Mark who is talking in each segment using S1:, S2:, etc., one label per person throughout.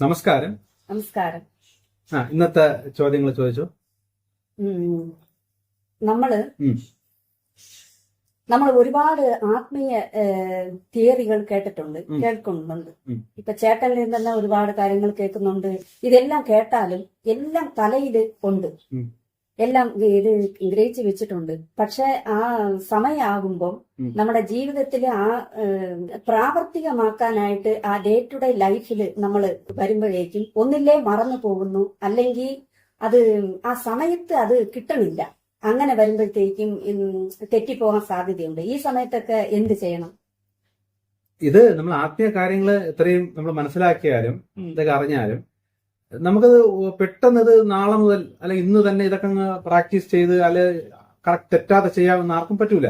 S1: നമസ്കാരം
S2: നമസ്കാരം
S1: ആ ഇന്നത്തെ ചോദ്യങ്ങൾ ചോദിച്ചു. നമ്മൾ
S2: നമ്മൾ ഒരുപാട് ആത്മീയ തിയറികൾ കേട്ടിട്ടുണ്ട്. കേൾക്കുന്നുണ്ട്. ഇപ്പൊ ചേട്ടനിൽ നിന്ന് തന്നെ ഒരുപാട് കാര്യങ്ങൾ കേൾക്കുന്നുണ്ട് ഇതെല്ലാം കേട്ടാലും എല്ലാം തലയിൽ ഉണ്ട്. എല്ലാം ഇത് ഗ്രഹിച്ചു വെച്ചിട്ടുണ്ട്. പക്ഷെ ആ സമയമാകുമ്പോൾ. നമ്മുടെ ജീവിതത്തിൽ ആ പ്രാവർത്തികമാക്കാനായിട്ട് ആ ഡേ ടു ഡേ ലൈഫിൽ നമ്മൾ വരുമ്പോഴേക്കും ഒന്നില്ലേ മറന്നു പോകുന്നു. അല്ലെങ്കിൽ അത് ആ സമയത്ത് അത് കിട്ടണില്ല. അങ്ങനെ വരുമ്പോഴത്തേക്കും തെറ്റിപ്പോകാൻ സാധ്യതയുണ്ട്. ഈ സമയത്തൊക്കെ എന്ത് ചെയ്യണം?
S1: ഇത് നമ്മൾ ആത്മീയ കാര്യങ്ങൾ ഇത്രയും നമ്മൾ മനസ്സിലാക്കിയാലും. ഇതൊക്കെ അറിഞ്ഞാലും നമുക്കത് പെട്ടെന്ന് ഇത് നാളെ മുതൽ അല്ലെ ഇന്ന് തന്നെ ഇതൊക്കെ അങ്ങ് പ്രാക്ടീസ് ചെയ്ത് അല്ലെ കറക്റ്റ് തെറ്റാതെ ചെയ്യാമെന്ന് ആർക്കും പറ്റൂല.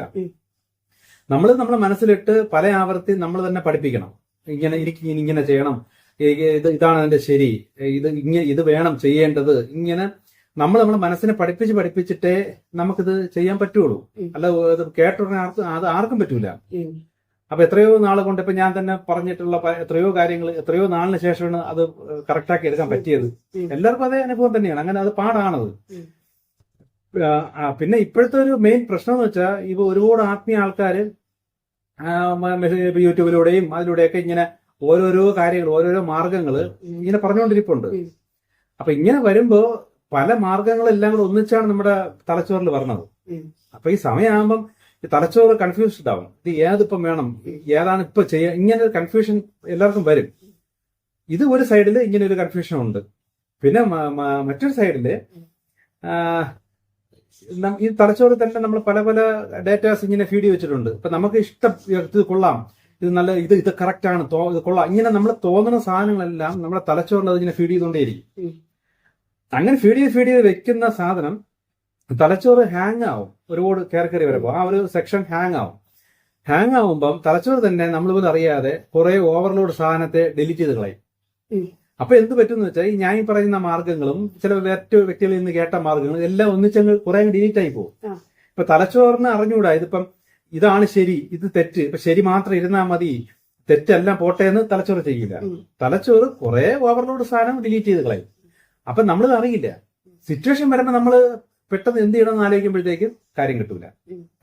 S1: നമ്മൾ നമ്മുടെ മനസ്സിലിട്ട് പല ആവർത്തി നമ്മൾ തന്നെ പഠിപ്പിക്കണം. ഇങ്ങനെ എനിക്ക് ഇങ്ങനെ ചെയ്യണം. ഇത് ഇതാണ് അതിന്റെ ശരി. ഇത് ഇങ്ങനെ ഇത് വേണം ചെയ്യേണ്ടത്. ഇങ്ങനെ നമ്മൾ നമ്മുടെ മനസ്സിനെ പഠിപ്പിച്ച് പഠിപ്പിച്ചിട്ടേ നമുക്കിത് ചെയ്യാൻ പറ്റുള്ളൂ. അല്ല കേട്ടുടനെ ആർക്കും അത് ആർക്കും പറ്റൂല. അപ്പൊ എത്രയോ നാൾ കൊണ്ട് ഇപ്പൊ ഞാൻ തന്നെ പറഞ്ഞിട്ടുള്ള എത്രയോ കാര്യങ്ങൾ എത്രയോ നാളിന് ശേഷമാണ് അത് കറക്റ്റാക്കി എടുക്കാൻ പറ്റിയത്. എല്ലാവർക്കും അതേ അനുഭവം തന്നെയാണ്. അങ്ങനെ അത് പാടാണത്. പിന്നെ ഇപ്പോഴത്തെ ഒരു മെയിൻ പ്രശ്നം എന്ന് വെച്ചാൽ ഇപ്പൊ ഒരുപാട് ആത്മീയ ആൾക്കാർ യൂട്യൂബിലൂടെയും അതിലൂടെയൊക്കെ ഇങ്ങനെ ഓരോരോ കാര്യങ്ങൾ ഓരോരോ മാർഗങ്ങൾ. ഇങ്ങനെ പറഞ്ഞുകൊണ്ടിരിപ്പുണ്ട്. അപ്പൊ ഇങ്ങനെ വരുമ്പോ പല മാർഗങ്ങളെല്ലാം കൂടെ ഒന്നിച്ചാണ് നമ്മുടെ തലച്ചോറിൽ വരണത്. അപ്പൊ ഈ സമയമാകുമ്പം തലച്ചോറ് കൺഫ്യൂസ്ഡ് ആവും. ഇത് ഏതിപ്പം വേണം? ഏതാണ് ഇപ്പൊ ചെയ്യുക ഇങ്ങനെ ഒരു കൺഫ്യൂഷൻ എല്ലാവർക്കും വരും. ഇത് ഒരു സൈഡിൽ ഇങ്ങനെ ഒരു കൺഫ്യൂഷൻ ഉണ്ട്. പിന്നെ മറ്റൊരു സൈഡിൽ ഈ തലച്ചോറ് തന്നെ നമ്മൾ പല പല ഡേറ്റാസ് ഇങ്ങനെ ഫീഡ് വെച്ചിട്ടുണ്ട്. ഇപ്പൊ നമുക്ക് ഇഷ്ടം ഇത് കൊള്ളാം. ഇത് നല്ല ഇത് ഇത് കറക്റ്റ് ആണ് ഇത് കൊള്ളാം. ഇങ്ങനെ നമ്മൾ തോന്നുന്ന സാധനങ്ങളെല്ലാം നമ്മുടെ തലച്ചോറിൽ അതിങ്ങനെ ഫീഡ് ചെയ്തുകൊണ്ടേയിരിക്കും. അങ്ങനെ ഫീഡ് ചെയ്ത് ഫീഡ് ചെയ്ത് വെക്കുന്ന സാധനം തലച്ചോറ് ഹാങ് ആവും. ഒരുപാട് കയറി വരുമ്പോൾ ആ ഒരു സെക്ഷൻ ഹാങ് ആവും. ഹാങ് ആവുമ്പം തലച്ചോറ് തന്നെ നമ്മൾ പോലും അറിയാതെ കുറെ ഓവർലോഡ് സാധനത്തെ ഡിലീറ്റ് ചെയ്ത് കളയും. അപ്പൊ എന്ത് പറ്റും എന്ന് വെച്ചാൽ ഈ ഞാൻ ഈ പറയുന്ന മാർഗങ്ങളും ചില മറ്റു വ്യക്തികളിൽ നിന്ന് കേട്ട മാർഗങ്ങളും എല്ലാം ഒന്നിച്ചങ്ങ് കുറെ ഡിലീറ്റ് ആയി പോകും. ഇപ്പൊ തലച്ചോറിന് അറിഞ്ഞുകൂടാ ഇതിപ്പം ഇതാണ് ശരി ഇത് തെറ്റ്. ഇപ്പൊ ശരി മാത്രം ഇരുന്നാ മതി. തെറ്റെല്ലാം പോട്ടെ എന്ന് തലച്ചോറ് ചെയ്യില്ല. തലച്ചോറ് കുറെ ഓവർലോഡ് സാധനം ഡിലീറ്റ് ചെയ്ത് കളയും. അപ്പൊ നമ്മളിത് അറിയില്ല. സിറ്റുവേഷൻ വരുമ്പോൾ നമ്മൾ പെട്ടെന്ന് എന്ത് ചെയ്യണമെന്ന് ആലോചിക്കുമ്പോഴത്തേക്കും കാര്യം കിട്ടൂല.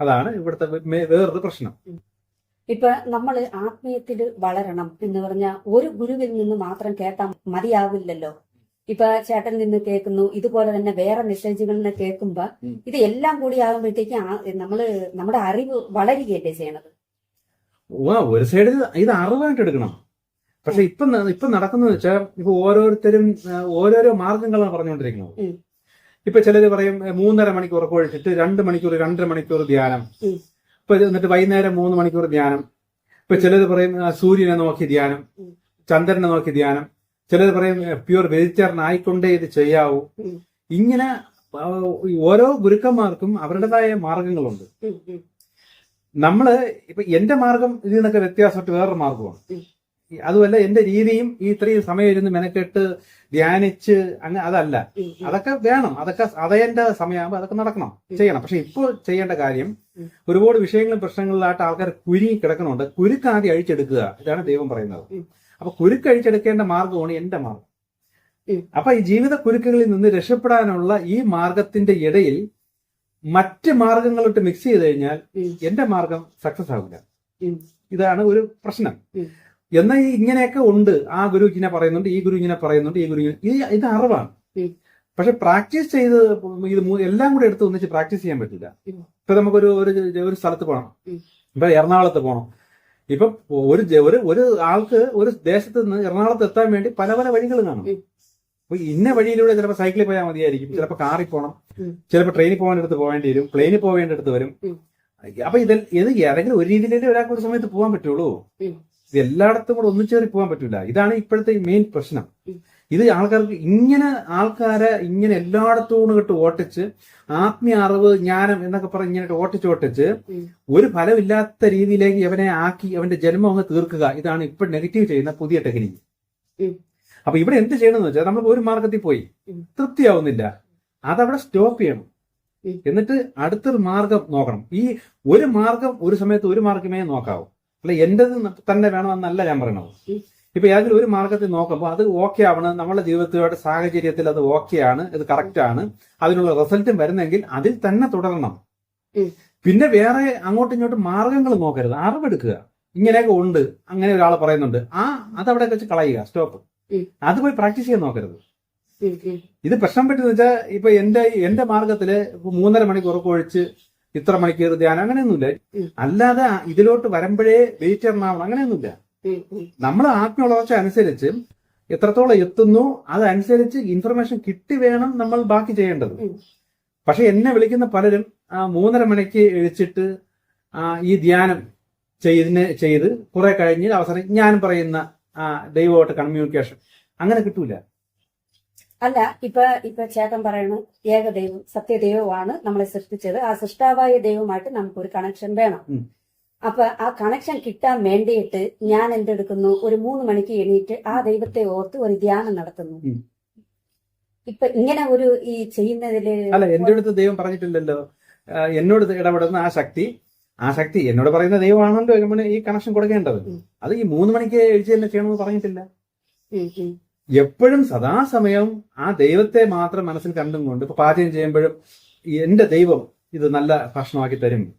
S1: അതാണ് ഇവിടുത്തെ വേറൊരു പ്രശ്നം.
S2: ഇപ്പൊ നമ്മൾ ആത്മീയത്തിൽ വളരണം എന്ന് പറഞ്ഞാൽ ഒരു ഗുരുവിൽ നിന്ന് മാത്രം കേട്ടാൽ മതിയാവില്ലല്ലോ. ഇപ്പൊ ചേട്ടൻ നിന്ന് കേൾക്കുന്നു ഇതുപോലെ തന്നെ വേറെ മെസ്സേജുകളിൽ നിന്ന് കേൾക്കുമ്പോ ഇത് എല്ലാം കൂടി ആകുമ്പോഴത്തേക്ക് നമ്മൾ നമ്മുടെ അറിവ് വളരുകയല്ലേ ചെയ്യണത്?
S1: ഒരു സൈഡിൽ ഇത് അറിവായിട്ട് എടുക്കണം. പക്ഷെ ഇപ്പൊ ഇപ്പൊ നടക്കുന്നത് വെച്ചാൽ ഇപ്പൊ ഓരോരുത്തരും ഓരോരോ മാർഗങ്ങളാണ് പറഞ്ഞുകൊണ്ടിരിക്കുന്നത്. ഇപ്പൊ ചിലര് പറയും മൂന്നര മണിക്കൂർ ഒഴിച്ചിട്ട് രണ്ട് മണിക്കൂർ രണ്ടര മണിക്കൂർ ധ്യാനം. ഇപ്പൊ എന്നിട്ട് വൈകുന്നേരം മൂന്ന് മണിക്കൂർ ധ്യാനം. ഇപ്പൊ ചിലര് പറയും സൂര്യനെ നോക്കി ധ്യാനം ചന്ദ്രനെ നോക്കി ധ്യാനം. ചിലര് പറയും പ്യുവർ വെജിറ്റേറിയൻ ആയിക്കൊണ്ടേ ഇത് ചെയ്യാവൂ. ഇങ്ങനെ ഓരോ ഗുരുക്കന്മാർക്കും അവരുടേതായ മാർഗങ്ങളുണ്ട്. നമ്മൾ ഇപ്പൊ എന്റെ മാർഗം ഇതിൽ നിന്നൊക്കെ വ്യത്യാസമായിട്ട് വേറൊരു മാർഗമാണ്. അതുമല്ല എന്റെ രീതിയും ഈ ഇത്രയും സമയം ഇരുന്ന് മെനക്കെട്ട് ധ്യാനിച്ച് അങ്ങ് അതല്ല. അതൊക്കെ വേണം. അതൊക്കെ അതേന്റെ സമയമാകുമ്പോൾ അതൊക്കെ നടക്കണം. ചെയ്യണം. പക്ഷെ ഇപ്പോൾ ചെയ്യേണ്ട കാര്യം ഒരുപാട് വിഷയങ്ങളും പ്രശ്നങ്ങളിലായിട്ട് ആൾക്കാർ കുരുങ്ങി കിടക്കുന്നുണ്ട്. കുരുക്ക് ആദ്യം അഴിച്ചെടുക്കുക ഇതാണ് ദൈവം പറയുന്നത്. അപ്പൊ കുരുക്ക് അഴിച്ചെടുക്കേണ്ട മാർഗമാണ് എന്റെ മാർഗം. അപ്പൊ ഈ ജീവിത കുരുക്കുകളിൽ നിന്ന് രക്ഷപ്പെടാനുള്ള ഈ മാർഗത്തിന്റെ ഇടയിൽ മറ്റ് മാർഗങ്ങളിട്ട് മിക്സ് ചെയ്ത് കഴിഞ്ഞാൽ എന്റെ മാർഗം സക്സസ് ആവില്ല. ഇതാണ് ഒരു പ്രശ്നം. എന്നാൽ ഈ ഇങ്ങനെയൊക്കെ ഉണ്ട്. ആ ഗുരു ഇങ്ങനെ പറയുന്നുണ്ട് ഈ ഗുരു ഇങ്ങനെ പറയുന്നുണ്ട് ഈ ഗുരു ഇങ്ങനെ- ഇത് ഇത് അറിവാണ്. പക്ഷെ പ്രാക്ടീസ് ചെയ്ത് ഇത് എല്ലാം കൂടെ എടുത്ത് ഒന്നിച്ച് പ്രാക്ടീസ് ചെയ്യാൻ പറ്റില്ല. ഇപ്പൊ നമുക്കൊരു ഒരു ഒരു സ്ഥലത്ത് പോകണം. ഇപ്പൊ എറണാകുളത്ത് പോകണം ഇപ്പൊ ഒരു ഒരു ഒരു ആൾക്ക് ഒരു ദേശത്ത് നിന്ന് എറണാകുളത്ത് എത്താൻ വേണ്ടി പല പല വഴികൾ കാണും. അപ്പൊ ഇന്ന വഴിയിലൂടെ ചിലപ്പോൾ സൈക്കിളിൽ പോയാൽ മതിയായിരിക്കും. ചിലപ്പോൾ കാറിൽ പോകണം ചിലപ്പോൾ ട്രെയിനിൽ പോകേണ്ടടുത്ത് പോകേണ്ടി വരും. പ്ലെയിനിൽ പോകേണ്ടടുത്ത് വരും. അപ്പൊ ഇത് ഇത് ഏതെങ്കിലും ഒരു രീതിയിലേ ഒരാൾക്ക് ഒരു സമയത്ത് പോകാൻ പറ്റുള്ളൂ. ഇത് എല്ലായിടത്തും കൂടെ ഒന്നിച്ചേറി പോകാൻ പറ്റില്ല ഇതാണ് ഇപ്പോഴത്തെ മെയിൻ പ്രശ്നം. ഇത് ആൾക്കാർക്ക് ഇങ്ങനെ ആൾക്കാരെ ഇങ്ങനെ എല്ലായിടത്തും കിട്ട് ഓട്ടിച്ച് ആത്മീയ അറിവ് ജ്ഞാനം എന്നൊക്കെ പറഞ്ഞ് ഇങ്ങനെ ഓട്ടിച്ച് ഓട്ടിച്ച്. ഒരു ഫലമില്ലാത്ത രീതിയിലേക്ക് അവനെ ആക്കി അവന്റെ ജന്മം അങ്ങ് തീർക്കുക ഇതാണ് ഇപ്പോൾ നെഗറ്റീവ് ചെയ്യുന്ന പുതിയ ടെക്നിക്ക്. അപ്പൊ ഇവിടെ എന്ത് ചെയ്യണമെന്ന് വെച്ചാൽ നമ്മൾ ഒരു മാർഗത്തിൽ പോയി. തൃപ്തിയാവുന്നില്ല അതവിടെ സ്റ്റോപ്പ് ചെയ്യണം. എന്നിട്ട് അടുത്തൊരു മാർഗം നോക്കണം ഈ ഒരു മാർഗം ഒരു സമയത്ത് ഒരു മാർഗമേ നോക്കാവൂ അല്ല എന്റേത് തന്നെ വേണമെന്നല്ല ഞാൻ പറയണത്. ഇപ്പൊ ഏതെങ്കിലും ഒരു മാർഗത്തിൽ നോക്കുമ്പോൾ അത് ഓക്കെ ആവണം നമ്മുടെ ജീവിതത്തിലൂടെ സാഹചര്യത്തിൽ അത് ഓക്കെ ആണ് ഇത് കറക്റ്റ് ആണ് അതിനുള്ള റിസൾട്ടും വരുന്നെങ്കിൽ അതിൽ തന്നെ തുടരണം. പിന്നെ വേറെ അങ്ങോട്ടും ഇങ്ങോട്ടും മാർഗങ്ങൾ നോക്കരുത് അറിവെടുക്കുക. ഇങ്ങനെയൊക്കെ ഉണ്ട് അങ്ങനെ ഒരാൾ പറയുന്നുണ്ട് ആ അത് അവിടെ വെച്ച് കളയുക സ്റ്റോപ്പ് അത് പോയി പ്രാക്ടീസ് ചെയ്യാൻ നോക്കരുത്. ഇത് പ്രശ്നം പറ്റുന്ന വെച്ചാൽ ഇപ്പൊ എന്റെ എന്റെ മാർഗത്തിൽ മൂന്നര മണിക്കൂർ ഒഴിച്ച് ഇത്ര മണിക്കൂർ ധ്യാനം അങ്ങനെയൊന്നുമില്ല. അല്ലാതെ ഇതിലോട്ട് വരുമ്പോഴേ വെയിറ്റ് എറണാവണം അങ്ങനെയൊന്നുമില്ല. നമ്മൾ ആത്മവളർച്ച അനുസരിച്ച് എത്രത്തോളം എത്തുന്നു അതനുസരിച്ച് ഇൻഫർമേഷൻ കിട്ടി വേണം നമ്മൾ ബാക്കി ചെയ്യേണ്ടത്. പക്ഷെ എന്നെ വിളിക്കുന്ന പലരും ആ മൂന്നര മണിക്ക് എഴിച്ചിട്ട് ഈ ധ്യാനം ചെയ്തിന് ചെയ്ത് കുറെ കഴിഞ്ഞ് അവസരം ഞാൻ പറയുന്ന ദൈവമായിട്ട് കമ്മ്യൂണിക്കേഷൻ അങ്ങനെ കിട്ടൂല
S2: അല്ല ഇപ്പൊ ഇപ്പൊ ചേട്ടൻ പറയണു ഏകദൈവം സത്യദൈവമാണ് നമ്മളെ സൃഷ്ടിച്ചത്. ആ സൃഷ്ടാവായ ദൈവമായിട്ട് നമുക്ക് ഒരു കണക്ഷൻ വേണം. അപ്പൊ ആ കണക്ഷൻ കിട്ടാൻ വേണ്ടിയിട്ട് ഞാൻ എന്തെടുക്കുന്നു? ഒരു മൂന്ന് മണിക്ക് എണീറ്റ് ആ ദൈവത്തെ ഓർത്ത് ഒരു ധ്യാനം നടത്തുന്നു. ഇപ്പൊ ഇങ്ങനെ ഒരു ഈ ചെയ്യുന്നതിൽ
S1: അല്ല എന്റെ അടുത്ത് ദൈവം പറഞ്ഞിട്ടില്ലല്ലോ. എന്നോട് ഇടപെടുന്ന ആ ശക്തി ആ ശക്തി എന്നോട് പറയുന്ന ദൈവമാണല്ലോ നമ്മൾ ഈ കണക്ഷൻ കൊടുക്കേണ്ടത്. അത് ഈ മൂന്ന് മണിക്ക് എഴുതി തന്നെ ചെയ്യണമെന്ന് പറഞ്ഞിട്ടില്ല. എപ്പോഴും സദാസമയം ആ ദൈവത്തെ മാത്രം മനസ്സിൽ കണ്ടും കൊണ്ട് ഇപ്പൊ പാചകം ചെയ്യുമ്പോഴും എന്റെ ദൈവം ഇത് നല്ല ഭക്ഷണമാക്കി തരും.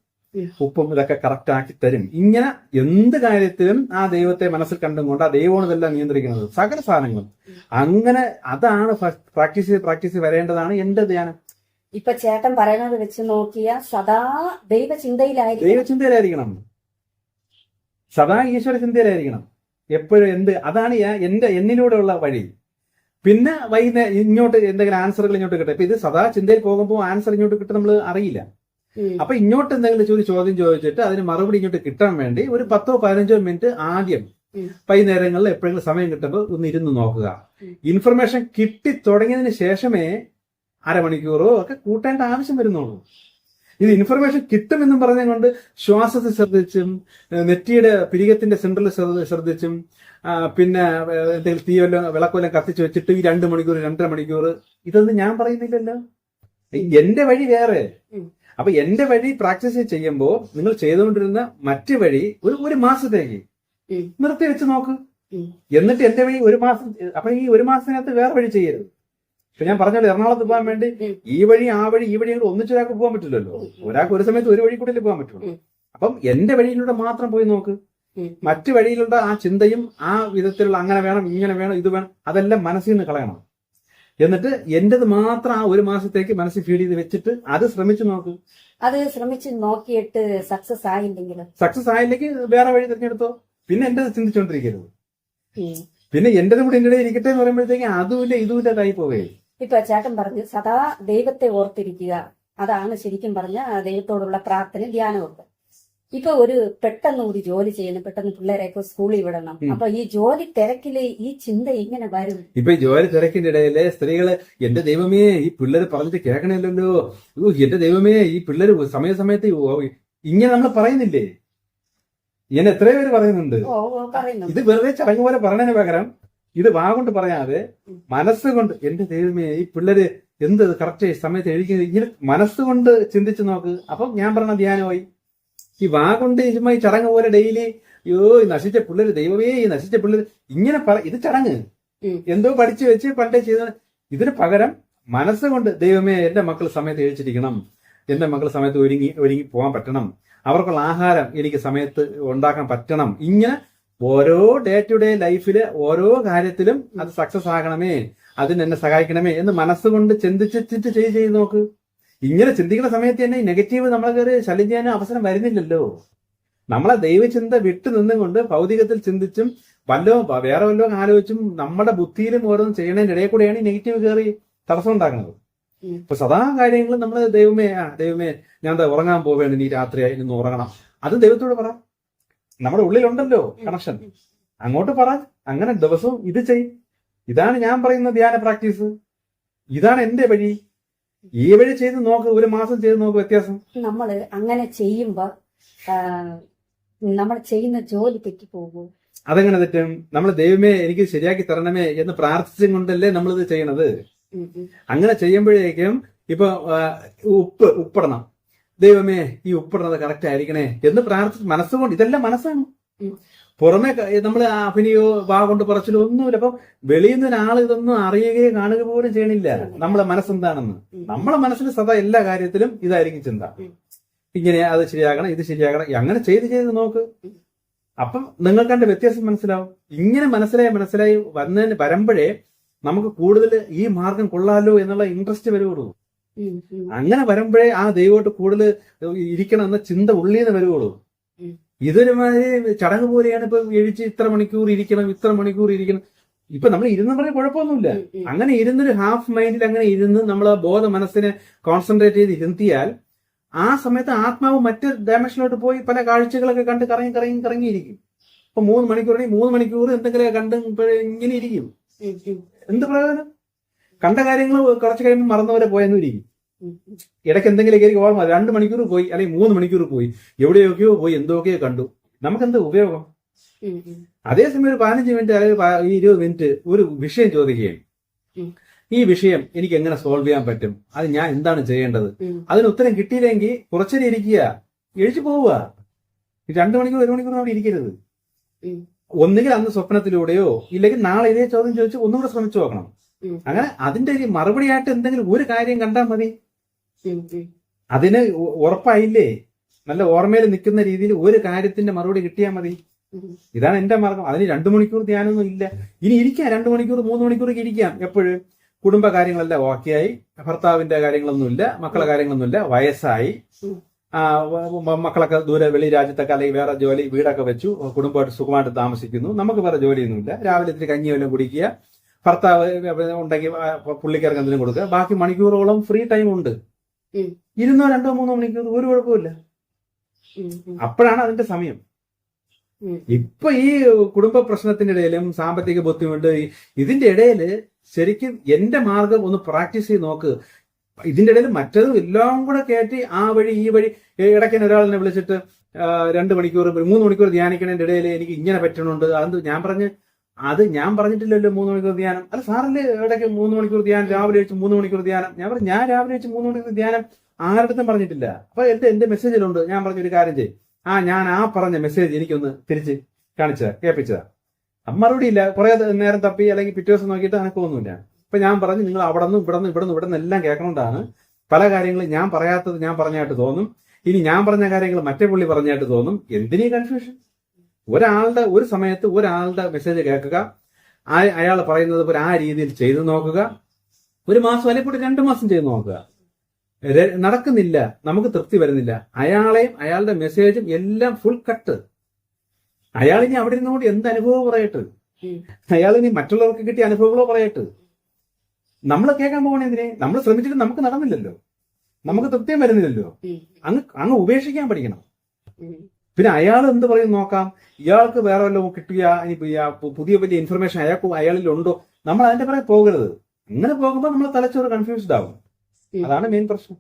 S1: ഉപ്പും ഇതൊക്കെ കറക്റ്റ് ആക്കി തരും. ഇങ്ങനെ എന്ത് കാര്യത്തിലും ആ ദൈവത്തെ മനസ്സിൽ കണ്ടും കൊണ്ട് ആ ദൈവമാണ് ഇതെല്ലാം നിയന്ത്രിക്കുന്നത്. സകല സാധനങ്ങളും. അങ്ങനെ അതാണ് പ്രാക്ടീസ് ചെയ്ത് പ്രാക്ടീസ് വരേണ്ടതാണ് എന്റെ ധ്യാനം.
S2: ഇപ്പൊ ചേട്ടൻ പറയുന്നത് വെച്ച് നോക്കിയ സദാ ദൈവചിന്തയിലായിരിക്കും
S1: ദൈവചിന്തയിലായിരിക്കണം. സദാ ഈശ്വര ചിന്തയിലായിരിക്കണം എപ്പോഴും എന്ത് അതാണ് ഞാൻ എന്റെ എന്നിലൂടെയുള്ള വഴി. പിന്നെ വൈകുന്നേരം ഇങ്ങോട്ട് എന്തെങ്കിലും ആൻസറുകൾ ഇങ്ങോട്ട് കിട്ടും. ഇപ്പൊ ഇത് സദാ ചിന്തയിൽ പോകുമ്പോൾ ആൻസർ ഇങ്ങോട്ട് കിട്ടും നമ്മൾ അറിയില്ല. അപ്പൊ ഇങ്ങോട്ട് എന്തെങ്കിലും ഒരു ചോദ്യം ചോദിച്ചിട്ട് അതിന് മറുപടി ഇങ്ങോട്ട് കിട്ടാൻ വേണ്ടി ഒരു പത്തോ പതിനഞ്ചോ മിനിറ്റ് ആദ്യം. വൈകുന്നേരങ്ങളിൽ എപ്പോഴെങ്കിലും സമയം കിട്ടുമ്പോൾ ഒന്ന് ഇരുന്ന് നോക്കുക. ഇൻഫർമേഷൻ കിട്ടി തുടങ്ങിയതിന് ശേഷമേ അരമണിക്കൂറോ ഒക്കെ കൂട്ടേണ്ട ആവശ്യം വരുന്നുള്ളൂ. ഇത് ഇൻഫർമേഷൻ കിട്ടുമെന്നും പറഞ്ഞുകൊണ്ട് ശ്വാസത്തെ ശ്രദ്ധിച്ചും നെറ്റിയുടെ പിരികത്തിന്റെ സെന്ററിൽ ശ്രദ്ധിച്ചും പിന്നെ എന്തെങ്കിലും തീയല്ലോ വിളക്കോലം കത്തിച്ച് വെച്ചിട്ട് ഈ രണ്ട് മണിക്കൂർ രണ്ടര മണിക്കൂർ. ഇതൊന്നും ഞാൻ പറയുന്നില്ലല്ലോ. എന്റെ വഴി വേറെ. അപ്പൊ എന്റെ വഴി പ്രാക്ടീസ് ചെയ്യുമ്പോൾ നിങ്ങൾ ചെയ്തുകൊണ്ടിരുന്ന മറ്റു വഴി ഒരു ഒരു മാസത്തേക്ക്. നിർത്തി വെച്ച് നോക്ക്. എന്നിട്ട് എന്റെ വഴി ഒരു മാസം അപ്പൊ ഈ ഒരു മാസത്തിനകത്ത് വേറെ വഴി ചെയ്യരുത്. ഇപ്പൊ ഞാൻ പറഞ്ഞല്ലോ എറണാകുളത്ത് പോകാൻ വേണ്ടി ഈ വഴി ആ വഴി ഈ വഴി കൂടെ ഒന്നിച്ചൊരാൾക്ക് പോകാൻ പറ്റില്ലല്ലോ. ഒരാൾക്ക് ഒരു സമയത്ത് ഒരു വഴി കൂടെ പോകാൻ പറ്റുള്ളൂ. അപ്പം എന്റെ വഴിയിലൂടെ മാത്രം പോയി നോക്ക്. മറ്റു വഴിയിലുള്ള ആ ചിന്തയും ആ വിധത്തിലുള്ള അങ്ങനെ വേണം ഇങ്ങനെ വേണം ഇത് വേണം അതെല്ലാം മനസ്സിൽ നിന്ന് കളയണം. എന്നിട്ട് എന്റേത് മാത്രം ആ ഒരു മാസത്തേക്ക് മനസ്സിൽ ഫീഡ് ചെയ്ത് വെച്ചിട്ട് അത് ശ്രമിച്ചു നോക്ക്.
S2: അത് ശ്രമിച്ചു നോക്കിയിട്ട് സക്സസ് ആയില്ലെങ്കിൽ
S1: സക്സസ് ആയില്ലെങ്കിൽ വേറെ വഴി തിരഞ്ഞെടുത്തോ. പിന്നെ എന്റേത് ചിന്തിച്ചോണ്ടിരിക്കരുത്. പിന്നെ എന്റേത് കൂടെ എന്റെ ഇരിക്കട്ടെ എന്ന് പറയുമ്പോഴത്തേക്ക് അതുമില്ല ഇതുമില്ല ഇതായി പോവേ.
S2: ഇപ്പൊ ചേട്ടൻ പറഞ്ഞു സദാ ദൈവത്തെ ഓർത്തിരിക്കുക. അതാണ് ശരിക്കും പറഞ്ഞ ദൈവത്തോടുള്ള പ്രാർത്ഥന ധ്യാനമൊക്കെ ഇപ്പൊ ഒരു പെട്ടെന്ന് ഒരു ജോലി ചെയ്യണം പെട്ടെന്ന് പിള്ളേരെയൊക്കെ സ്കൂളിൽ വിടണം. അപ്പൊ ഈ ജോലി തിരക്കിൽ ഈ ചിന്ത ഇങ്ങനെ വരും?
S1: ഇപ്പൊ ഈ ജോലി തിരക്കിന്റെ ഇടയിലെ സ്ത്രീകൾ എന്റെ ദൈവമേ ഈ പിള്ളേര് പറഞ്ഞിട്ട് കേൾക്കണല്ലോ എന്റെ ദൈവമേ ഈ പിള്ളേര് സമയസമയത്ത് ഇങ്ങനെ നമ്മൾ പറയുന്നില്ലേ? ഇങ്ങനെ എത്രയോ പേര് പറയുന്നുണ്ട്. ഇത് വെറുതെ ചടങ്ങ് പോലെ പറഞ്ഞതിന് പകരം ഇത് വാ കൊണ്ട് പറയാതെ. മനസ്സുകൊണ്ട് എന്റെ ദൈവമേ ഈ പിള്ളേര് എന്ത് കറക്റ്റ് സമയത്ത് എഴുതിക്കുന്നത് ഇങ്ങനെ മനസ്സുകൊണ്ട് ചിന്തിച്ചു നോക്ക്. അപ്പം ഞാൻ പറഞ്ഞ ധ്യാനമായി. ഈ വാ കൊണ്ട് ചുമ്മാ ഈ ചടങ്ങ് പോലെ ഡെയിലി അയ്യോ ഈ നശിച്ച പിള്ളേര് ദൈവമേ ഈ നശിച്ച പിള്ളേര്. ഇങ്ങനെ പറ ഇത് ചടങ്ങ്. എന്തോ പഠിച്ചു വെച്ച് പണ്ടേ ചെയ്ത ഇതിന് പകരം മനസ്സുകൊണ്ട് ദൈവമേ എന്റെ മക്കൾ സമയത്ത് എഴുതിച്ചിരിക്കണം. എന്റെ മക്കൾ സമയത്ത് ഒരുങ്ങി ഒരുങ്ങി പോകാൻ പറ്റണം. അവർക്കുള്ള ആഹാരം എനിക്ക് സമയത്ത് ഉണ്ടാക്കാൻ പറ്റണം. ഇങ്ങനെ ഓരോ ഡേ ടു ഡേ ലൈഫിൽ ഓരോ കാര്യത്തിലും അത് സക്സസ് ആകണമേ അതിന് എന്നെ സഹായിക്കണമേ എന്ന് മനസ്സുകൊണ്ട് ചിന്തിച്ചിട്ട് ചെയ്ത് ചെയ്ത് നോക്ക്. ഇങ്ങനെ ചിന്തിക്കുന്ന സമയത്ത് തന്നെ ഈ നെഗറ്റീവ് നമ്മളെ കയറി ശല്യം ചെയ്യാൻ അവസരം വരുന്നില്ലല്ലോ. നമ്മളെ ദൈവചിന്ത വിട്ടു നിന്നുകൊണ്ട് ഭൗതികത്തിൽ ചിന്തിച്ചും വല്ലോ വേറെ വല്ലോ ആലോചിച്ചും നമ്മുടെ ബുദ്ധിയിലും ഓരോന്നും ചെയ്യണതിന്റെ ഇടയിൽ കൂടെയാണ് ഈ നെഗറ്റീവ് കയറി തടസ്സം ഉണ്ടാക്കുന്നത്
S2: അപ്പൊ
S1: ഇപ്പൊ സദാ കാര്യങ്ങളും നമ്മൾ ദൈവമേ ആ ദൈവമേ ഞാൻ ഉറങ്ങാൻ പോവേണ്ടി നീ രാത്രിയായി ഇന്ന് ഉറങ്ങണം. അത് ദൈവത്തോട് പറ. നമ്മുടെ ഉള്ളിലുണ്ടല്ലോ കണക്ഷൻ അങ്ങോട്ട് പറ. അങ്ങനെ ദിവസവും ഇത് ചെയ്. ഇതാണ് ഞാൻ പറയുന്ന ധ്യാന പ്രാക്ടീസ്. ഇതാണ് എന്റെ വഴി. ഈ വഴി ചെയ്ത് നോക്ക് ഒരു മാസം ചെയ്ത് നോക്ക് വ്യത്യാസം.
S2: നമ്മൾ അങ്ങനെ ചെയ്യുമ്പോ നമ്മൾ ചെയ്യുന്ന ജോലി തെറ്റി പോകും
S1: അതെങ്ങനെ തെറ്റും? നമ്മൾ ദൈവമേ എനിക്ക് ശരിയാക്കി തരണമേ എന്ന് പ്രാർത്ഥിച്ചും കൊണ്ടല്ലേ നമ്മളിത് ചെയ്യണത്. അങ്ങനെ ചെയ്യുമ്പോഴേക്കും ഇപ്പൊ ഉപ്പ് ഉപ്പിടണം. ദൈവമേ ഈ ഉപ്പിടുന്നത് കറക്റ്റ് ആയിരിക്കണേ എന്ന് പ്രാർത്ഥിച്ച് മനസ്സുകൊണ്ട് ഇതെല്ലാം മനസ്സാണ്. പുറമെ നമ്മൾ അഭിനയോ വാ കൊണ്ട് പറച്ചിലോ ഒന്നുമില്ല. അപ്പൊ വെളിയിൽ നിന്ന് ഒരാൾ ഇതൊന്നും അറിയുകയോ കാണുക പോലും ചെയ്യണില്ല. നമ്മളെ മനസ്സെന്താണെന്ന്. നമ്മളെ മനസ്സിൽ സദാ എല്ലാ കാര്യത്തിലും ഇതായിരിക്കും ചിന്ത. ഇങ്ങനെ അത് ശരിയാകണം ഇത് ശരിയാകണം അങ്ങനെ ചെയ്ത് ചെയ്ത് നോക്ക്. അപ്പം നിങ്ങൾക്ക് അതിന്റെ വ്യത്യാസം മനസ്സിലാവും. ഇങ്ങനെ മനസ്സിലായി മനസ്സിലായി വന്നതിന് വരുമ്പോഴേ നമുക്ക് കൂടുതൽ ഈ മാർഗം കൊള്ളാലോ എന്നുള്ള ഇൻട്രസ്റ്റ്
S2: ഉം.
S1: അങ്ങനെ വരുമ്പോഴേ ആ ദൈവമായിട്ട് കൂടുതൽ ഇരിക്കണം എന്ന ചിന്ത ഉള്ളിൽ നിന്ന് വരുവുള്ളൂ.
S2: ഇതൊരു
S1: ഇതൊരുമാതിരി ചടങ്ങ് പോലെയാണ് ഇപ്പൊ എഴിച്ച് ഇത്ര മണിക്കൂർ ഇരിക്കണം ഇത്ര മണിക്കൂർ ഇരിക്കണം. ഇപ്പൊ നമ്മൾ ഇരുന്ന് പറഞ്ഞാൽ കുഴപ്പമൊന്നുമില്ല. അങ്ങനെ ഇരുന്നൊരു ഹാഫ് മൈൻഡിൽ അങ്ങനെ ഇരുന്ന് നമ്മൾ ബോധ മനസ്സിനെ കോൺസെൻട്രേറ്റ് ചെയ്ത് ഇരുത്തിയാൽ ആ സമയത്ത് ആത്മാവ് മറ്റ് ഡയമെൻഷനിലോട്ട് പോയി പല കാഴ്ചകളൊക്കെ കണ്ട് കറങ്ങി കറങ്ങി കറങ്ങിയിരിക്കും ഇപ്പൊ മൂന്ന് മണിക്കൂർ മൂന്ന് മണിക്കൂർ എന്തെങ്കിലും കണ്ട് ഇങ്ങനെ ഇരിക്കും. എന്ത് പ്രയോജനം? കണ്ട കാര്യങ്ങൾ കുറച്ച് കഴിയുമ്പോൾ മറന്നവരെ പോയെന്നും ഇരിക്കും. ഇടയ്ക്ക് എന്തെങ്കിലും കയറി ഓർമ്മ. രണ്ട് മണിക്കൂർ പോയി അല്ലെങ്കിൽ മൂന്ന് മണിക്കൂർ പോയി. എവിടെയൊക്കെയോ പോയി എന്തൊക്കെയോ കണ്ടു. നമുക്കെന്ത് ഉപയോഗം. അതേസമയം ഒരു പതിനഞ്ച് മിനിറ്റ് അല്ലെങ്കിൽ ഇരുപത് മിനിറ്റ് ഒരു വിഷയം ചോദിക്കുകയും ഈ വിഷയം എനിക്ക് എങ്ങനെ സോൾവ് ചെയ്യാൻ പറ്റും? അത് ഞാൻ എന്താണ് ചെയ്യേണ്ടത്? അതിന് ഉത്തരം കിട്ടിയില്ലെങ്കിൽ കുറച്ചേരം ഇരിക്കുക. എഴിച്ചു പോവുക. രണ്ടു മണിക്കൂർ ഒരു മണിക്കൂർ അവിടെ ഇരിക്കരുത്. ഒന്നുകിൽ അന്ന് സ്വപ്നത്തിലൂടെയോ ഇല്ലെങ്കിൽ നാളെ ഇതേ ചോദ്യം ചോദിച്ച് ഒന്നുകൂടെ ശ്രമിച്ചു നോക്കണം. അങ്ങനെ അതിന്റെ ഒരു മറുപടിയായിട്ട് എന്തെങ്കിലും ഒരു കാര്യം കണ്ടാൽ മതി. അതിന് ഉറപ്പായില്ലേ? നല്ല ഓർമ്മയിൽ നിൽക്കുന്ന രീതിയിൽ ഒരു കാര്യത്തിന്റെ മറുപടി കിട്ടിയാൽ മതി. ഇതാണ് എന്റെ മാർഗം. അതിന് രണ്ടു മണിക്കൂർ ധ്യാനമൊന്നും ഇല്ല. ഇനി ഇരിക്കാം. രണ്ടു മണിക്കൂർ മൂന്ന് മണിക്കൂറൊക്കെ ഇരിക്കാം. എപ്പോഴും? കുടുംബ കാര്യങ്ങളെല്ലാം ഓക്കെയായി. ഭർത്താവിന്റെ കാര്യങ്ങളൊന്നുമില്ല മക്കളെ കാര്യങ്ങളൊന്നുമില്ല വയസ്സായി. മക്കളൊക്കെ ദൂരെ വെളി രാജ്യത്തൊക്കെ അല്ലെങ്കിൽ വേറെ ജോലി വീടൊക്കെ വെച്ചു. കുടുംബമായിട്ട് സുഖമായിട്ട് താമസിക്കുന്നു. നമുക്ക് വേറെ ജോലിയൊന്നുമില്ല രാവിലെ ഇത്തിരി കഞ്ഞി വല്ലതും കുടിക്കുക. ഭർത്താവ് ഉണ്ടെങ്കിൽ പുള്ളിക്കാർക്ക് എന്തെങ്കിലും കൊടുക്കുക ബാക്കി മണിക്കൂറോളം ഫ്രീ ടൈം ഉണ്ട്. ഇരുന്നോ രണ്ടോ മൂന്നോ മണിക്കൂർ ഒരു കുഴപ്പമില്ല. അപ്പോഴാണ് അതിന്റെ സമയം. ഇപ്പൊ ഈ കുടുംബ പ്രശ്നത്തിന്റെ ഇടയിലും സാമ്പത്തിക ബുദ്ധിമുട്ട് ഇതിന്റെ ഇടയിൽ ശരിക്കും എന്റെ മാർഗം ഒന്ന് പ്രാക്ടീസ് ചെയ്ത് നോക്ക് ഇതിന്റെ ഇടയിൽ മറ്റതും എല്ലാം കൂടെ കയറ്റി ആ വഴി ഈ വഴി ഇടയ്ക്ക് ഒരാളിനെ വിളിച്ചിട്ട് രണ്ട് മണിക്കൂർ മൂന്ന് മണിക്കൂർ ധ്യാനിക്കുന്നതിന്റെ ഇടയിൽ എനിക്ക് ഇങ്ങനെ പറ്റണുണ്ട് അത് ഞാൻ പറഞ്ഞ് അത് ഞാൻ പറഞ്ഞിട്ടില്ലല്ലോ മൂന്ന് മണിക്കൂർ ധ്യാനം. അല്ല സാറിന്റെ ഇടയ്ക്ക് മൂന്ന് മണിക്കൂർ ധ്യാനം രാവിലെ വെച്ച് മൂന്ന് മണിക്കൂർ ധ്യാനം. ഞാൻ പറഞ്ഞു ഞാൻ രാവിലെ വെച്ച് മൂന്ന് മണിക്കൂർ ധ്യാനം ആരുടെ പറഞ്ഞിട്ടില്ല. അപ്പൊ എന്റെ എന്റെ മെസ്സേജിലുണ്ട് ഞാൻ പറഞ്ഞൊരു കാര്യം ചെയ്യും. ആ ഞാൻ ആ പറഞ്ഞ മെസ്സേജ് എനിക്കൊന്ന് തിരിച്ച് കാണിച്ചതാ കേൾപ്പിച്ചതാ. മറുപടി ഇല്ല. കുറെ നേരം തപ്പി അല്ലെങ്കിൽ പിറ്റേ ദിവസം നോക്കിയിട്ട് എനക്കൊന്നുമില്ല അപ്പൊ ഞാൻ പറഞ്ഞു നിങ്ങൾ അവിടെ നിന്ന് ഇവിടെ നിന്ന് ഇവിടെ നിന്ന് ഇവിടെ നിന്ന് എല്ലാം കേൾക്കണോണ്ടാണ് പല കാര്യങ്ങളും ഞാൻ പറയാത്തത് ഞാൻ പറഞ്ഞായിട്ട് തോന്നും. ഇനി ഞാൻ പറഞ്ഞ കാര്യങ്ങൾ മറ്റേ പുള്ളി പറഞ്ഞായിട്ട് തോന്നും. എന്തിനീ കൺഫ്യൂഷൻ ഒരാളുടെ ഒരു സമയത്ത് ഒരാളുടെ മെസ്സേജ് കേൾക്കുക. അയാൾ പറയുന്നത് പോലെ ആ രീതിയിൽ ചെയ്തു നോക്കുക. ഒരു മാസം അല്ലെങ്കിൽ കൂടി രണ്ട് മാസം ചെയ്തു നോക്കുക. നടക്കുന്നില്ല. നമുക്ക് തൃപ്തി വരുന്നില്ല. അയാളെയും അയാളുടെ മെസ്സേജും എല്ലാം ഫുൾ കട്ട് അയാൾ ഇനി അവിടെ ഇരുന്നുകൊണ്ട് എന്ത് അനുഭവം പറയട്ട്? അയാൾ ഇനി മറ്റുള്ളവർക്ക് കിട്ടിയ അനുഭവങ്ങളോ പറയട്ട്? നമ്മൾ കേൾക്കാൻ പോകണേ എന്തിനെ? നമ്മൾ ശ്രമിച്ചിട്ട് നമുക്ക് നടന്നില്ലല്ലോ. നമുക്ക് തൃപ്തിയും വരുന്നില്ലല്ലോ. അങ്ങ് അങ്ങ് ഉപേക്ഷിക്കാൻ പഠിക്കണം. പിന്നെ അയാൾ എന്ത് പറയും നോക്കാം? ഇയാൾക്ക് വേറെ വല്ലതും കിട്ടുക ഇനി പുതിയ വലിയ ഇൻഫർമേഷൻ അയാൾക്ക് അയാളിൽ ഉണ്ടോ നമ്മൾ അതിന്റെ പുറകെ പോകരുത്. ഇങ്ങനെ പോകുമ്പോൾ നമ്മൾ തലച്ചോറ് കൺഫ്യൂസ്ഡ് ആവും. അതാണ് മെയിൻ പ്രശ്നം.